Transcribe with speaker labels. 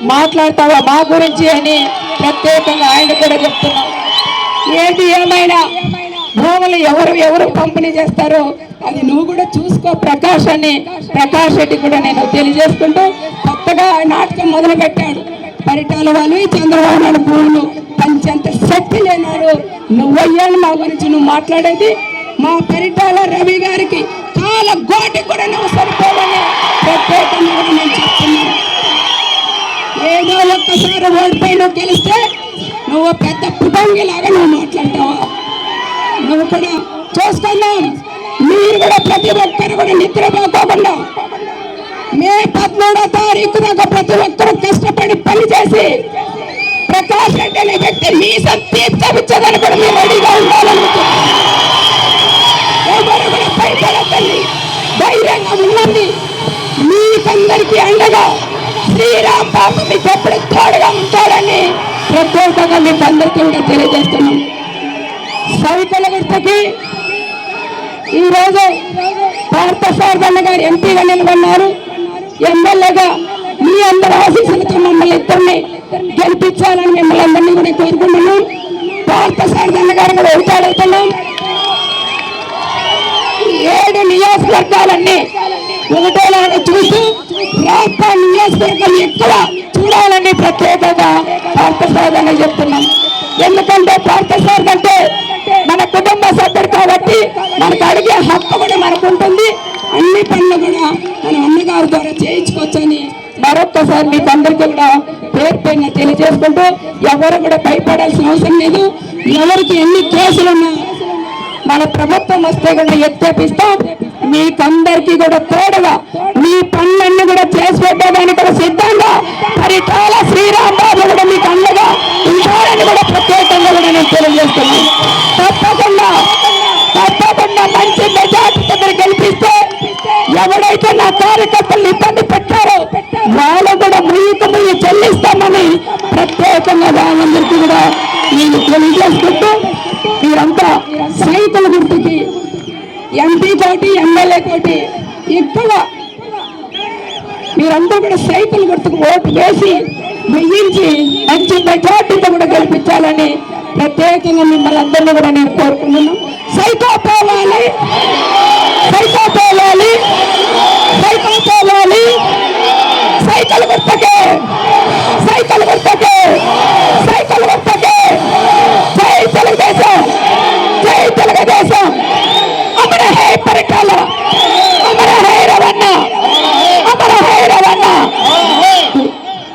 Speaker 1: మాట్లాడతావా? మా గురించి అని ప్రత్యేకంగా ఆయన కూడా చెప్తున్నాం. ఏది ఏమైనా భూములు ఎవరు ఎవరు పంపిణీ చేస్తారో అది నువ్వు కూడా చూసుకో. ప్రకాష్ అని ప్రకాష్ రెడ్డి కూడా నేను తెలియజేసుకుంటూ కొత్తగా ఆ నాటకం మొదలు పెట్టాడు పరిటాల వాళ్ళు చంద్రబాబు నాయుడు భూములు పంచేంత శక్తి లేనాడు. నువ్వయ్యాను మా గురించి నువ్వు మాట్లాడేది మా పరిటాల రవి గారికి. చాలా గోటి కూడా నువ్వు సరిపోవని ప్రత్యేకంగా ఒక్కసారి ఓడిపోయి నువ్వు గెలిస్తే నువ్వు పెద్ద పుటంగిలాగా నువ్వు మాట్లాడతావు. నువ్వు కూడా చూసుకున్నాం మీరు కూడా ప్రతి ఒక్కరు కూడా నిద్రపోకోకుండా మే పదమూడో తారీఖు దాకా ప్రతి ఒక్కరు కష్టపడి పనిచేసి ప్రకాష్ రెడ్డి అనే వ్యక్తి మీ తీర్చవిచ్చదని కూడా మేము రెడీగా ఉండాలనుకుంటున్నాం. కూడా ధైర్యంగా ఉండండి. మీకందరికీ అండగా శ్రీరామ్ బాబు మీకు ఎప్పుడు ఉంటాడని ప్రత్యేకంగా మీకు అందరికీ కూడా తెలియజేస్తున్నాం. సవితల గుర్తుకి ఈరోజు భారత సారథన్న గారు ఎంపీగా నిలబడినారు. ఎమ్మెల్యేగా మీ అందరి ఆశీస్సులతో మమ్మల్ని ఇద్దరిని గెలిపించాలని మిమ్మల్ని అందరినీ కూడా కోరుకుంటున్నాం. భారత సారథన్న గారు కూడా ఒకటాడుతున్నాం ఏడు నియోజకవర్గాలన్నీ ఒకటేలాగా చూస్తూ రాష్ట్ర నియోజకవర్గం ఎక్కువ చూడాలని ప్రత్యేకంగా పార్థసారథి చెప్తున్నాం. ఎందుకంటే పార్థసార్ అంటే మన కుటుంబ సభ్యుడు కాబట్టి మనకు అడిగే హక్కు కూడా మనకు ఉంటుంది. అన్ని పనులు కూడా మన అన్నగారి ద్వారా చేయించుకోవచ్చని మరొక్కసారి మీకు అందరికీ కూడా పేరు పైన తెలియజేసుకుంటూ ఎవరు కూడా భయపడాల్సిన అవసరం లేదు. ఎవరికి ఎన్ని కేసులున్నా మన ప్రభుత్వం వస్తే కూడా ఎత్తేపిస్తాం. మీకందరికీ కూడా తోడుగా మీ పనులన్నీ కూడా చేసి పెట్టేదానికి కూడా సిద్ధంగా పరిటాల శ్రీరామ్ బాబు కూడా మీకు అండగా ఉంటారని కూడా ప్రత్యేకంగా కూడా నేను తెలియజేస్తున్నాను. తప్పకుండా తప్పకుండా మంచి మెజార్టీ దగ్గర గెలిపిస్తే ఎవడైతే నా కార్యకర్తలు ఇబ్బంది పెట్టారో వాళ్ళు కూడా ముయ్యకు ముయ్యి చెల్లిస్తామని ప్రత్యేకంగా వాళ్ళందరికీ కూడా నేను తెలియజేసుకుంటూ ఎంపీ తోటి ఎమ్మెల్యే తోటి ఎక్కువ. మీరందరూ కూడా సైకిల్ గుర్తుకు ఓటు వేసి బిగించి మంచి మెజార్టీతో కూడా గెలిపించాలని ప్రత్యేకంగా మిమ్మల్ని అందరినీ కూడా నేను కోరుకుంటున్నాను. సైకో పోవాలి సైకో పోవాలి సైకో పోవాలి సైకిల్ గుర్తుకే.